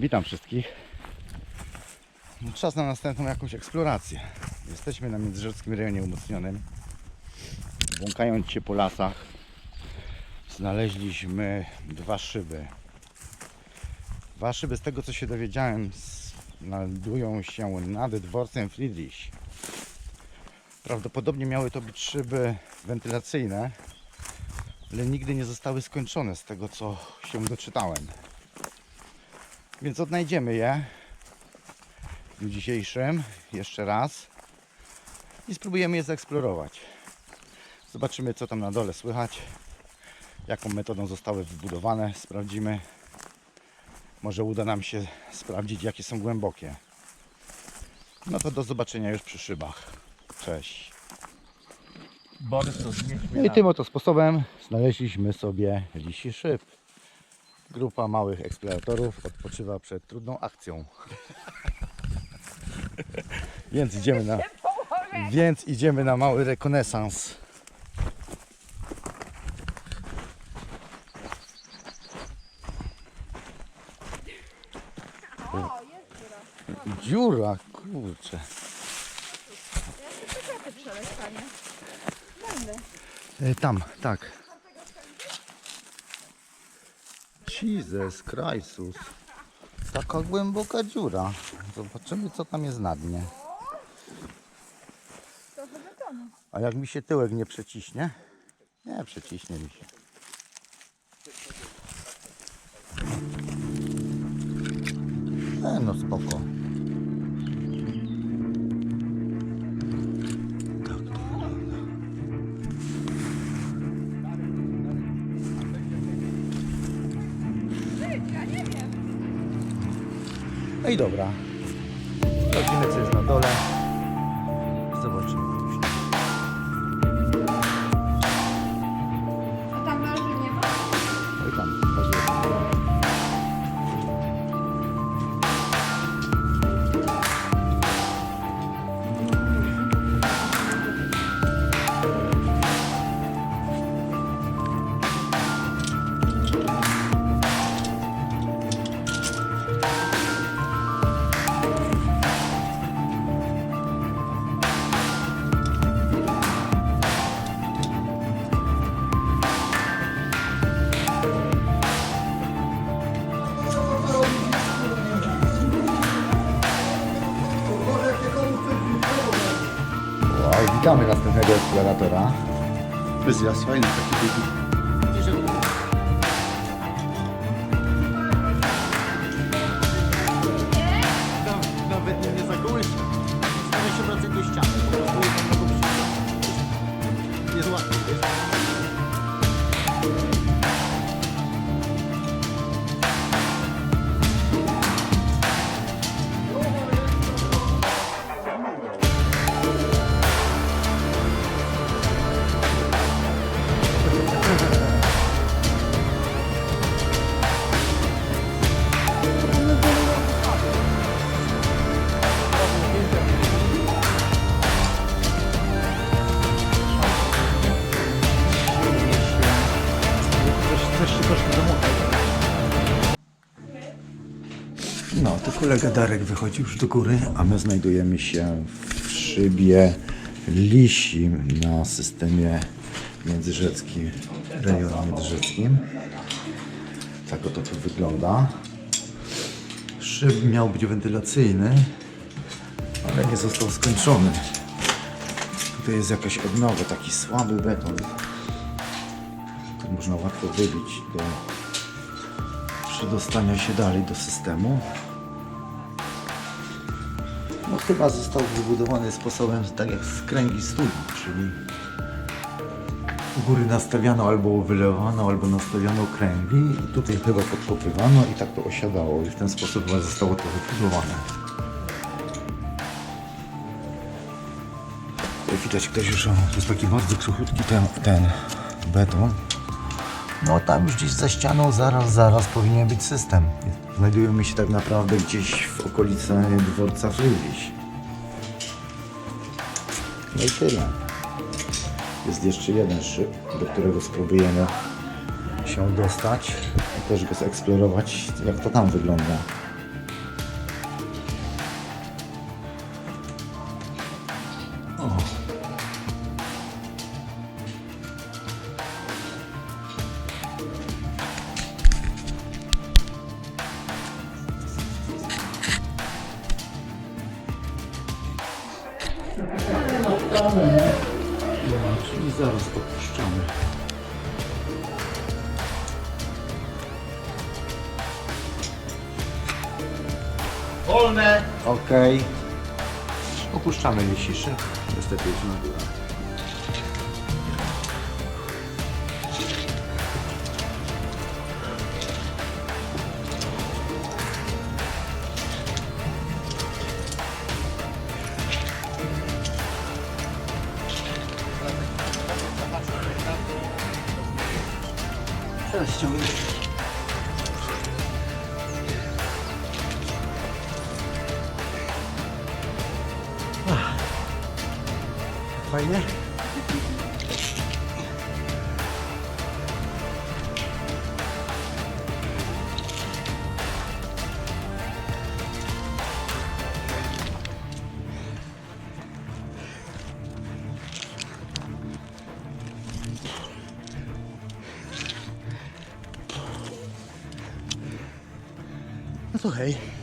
Witam wszystkich. No, Czas na następną jakąś eksplorację. Jesteśmy na Międzyrzeckim rejonie umocnionym. Błąkając się po lasach, znaleźliśmy dwa szyby. Dwa szyby, z tego co się dowiedziałem, znajdują się nad dworcem Friedrich. Prawdopodobnie miały to być szyby wentylacyjne, ale nigdy nie zostały skończone z tego co się doczytałem. Więc odnajdziemy je w dniu dzisiejszym jeszcze raz i spróbujemy je zeksplorować. Zobaczymy co tam na dole słychać, jaką metodą zostały wybudowane, sprawdzimy. Może uda nam się sprawdzić jakie są głębokie. No to do zobaczenia już przy szybach. Cześć. Borys to No i tym oto sposobem znaleźliśmy sobie lisi szyb. Grupa małych eksploratorów odpoczywa przed trudną akcją. więc idziemy na, więc idziemy na mały rekonesans. Dziura. Kurczę. Ja panie. Będę. E, Tam, tak. Jesus Christus. Taka głęboka dziura. Zobaczymy co tam jest na dnie. A jak mi się tyłek nie przeciśnie? Nie, przeciśnie mi się. E, no spoko. No i dobra. Co jest na dole. Witamy następnego eksploratora. Wyzjazd fajny taki kolega Darek wychodzi już do góry, a my znajdujemy się w szybie Lisi na systemie międzyrzeckim, rejonie międzyrzeckim. Tak oto to wygląda. Szyb miał być wentylacyjny, ale nie został skończony. Tutaj jest jakaś odnowa, taki słaby beton. Tu można łatwo wybić do przedostania się dalej do systemu. No chyba został wybudowany sposobem tak jak z kręgi studni, czyli u góry nastawiano albo wylewano, albo nastawiano kręgi i tutaj chyba podkopywano i tak to osiadało i w ten sposób chyba zostało to wybudowane. Tutaj widać ktoś już, o, to jest taki bardzo kruchutki ten, ten beton. No tam już gdzieś za ścianą, zaraz, zaraz powinien być system. Znajdujemy się tak naprawdę gdzieś w okolicy dworca Friedrich. No i tyle. Jest jeszcze jeden szyb, do którego spróbujemy się dostać. Też go zeksplorować, jak to tam wygląda. O. czyli zaraz podpuszczamy. Wolne! Okej. Opuszczamy lisiszy. Niestety już na górę. じゃあ、啊ちゃ。To hej.